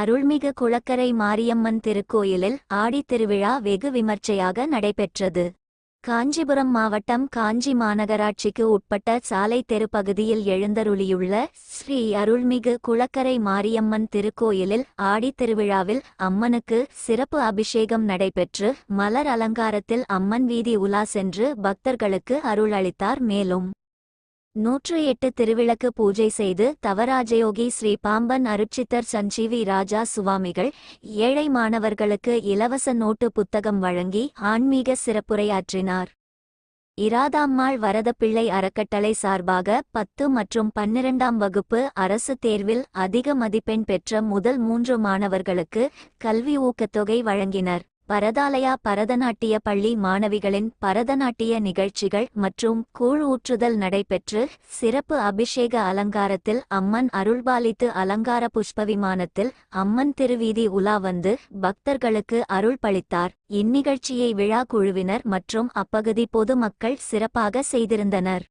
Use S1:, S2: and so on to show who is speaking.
S1: அருள்மிகு குளக்கரை மாரியம்மன் திருக்கோயிலில் ஆடித் திருவிழா வெகு விமர்சையாக நடைபெற்றது. காஞ்சிபுரம் மாவட்டம் காஞ்சி மாநகராட்சிக்கு உட்பட்ட சாலை தெருப்பகுதியில் எழுந்தருளியுள்ள ஸ்ரீ அருள்மிகு குளக்கரை மாரியம்மன் திருக்கோயிலில் ஆடித் திருவிழாவில் அம்மனுக்கு சிறப்பு அபிஷேகம் நடைபெற்று மலர் அலங்காரத்தில் அம்மன் வீதி உலா சென்று பக்தர்களுக்கு அருள் அளித்தார் மேலும். நூற்று எட்டு திருவிளக்கு பூஜை செய்து தவராஜயோகி ஸ்ரீ பாம்பன் அருட்சித்தர் சஞ்சீவி ராஜா சுவாமிகள் ஏழை மாணவர்களுக்கு இலவச நோட்டு புத்தகம் வழங்கி ஆன்மீக சிறப்புரையாற்றினார். இராதாம்மாள் வரதப்பிள்ளை அறக்கட்டளை சார்பாக பத்து மற்றும் பன்னிரண்டாம் வகுப்பு அரசு தேர்வில் அதிக மதிப்பெண் பெற்ற முதல் மூன்று மாணவர்களுக்கு கல்வி ஊக்கத்தொகை வழங்கினர். பரதாலயா பரதநாட்டிய பள்ளி மாணவிகளின் பரதநாட்டிய நிகழ்ச்சிகள் மற்றும் கூழ் ஊற்றுதல் நடைபெற்று சிறப்பு அபிஷேக அலங்காரத்தில் அம்மன் அருள்பாலித்து அலங்கார புஷ்ப விமானத்தில் அம்மன் திருவீதி உலா வந்து பக்தர்களுக்கு அருள் பளித்தார். இந்நிகழ்ச்சியை விழா குழுவினர் மற்றும் அப்பகுதி பொதுமக்கள் சிறப்பாக செய்திருந்தனர்.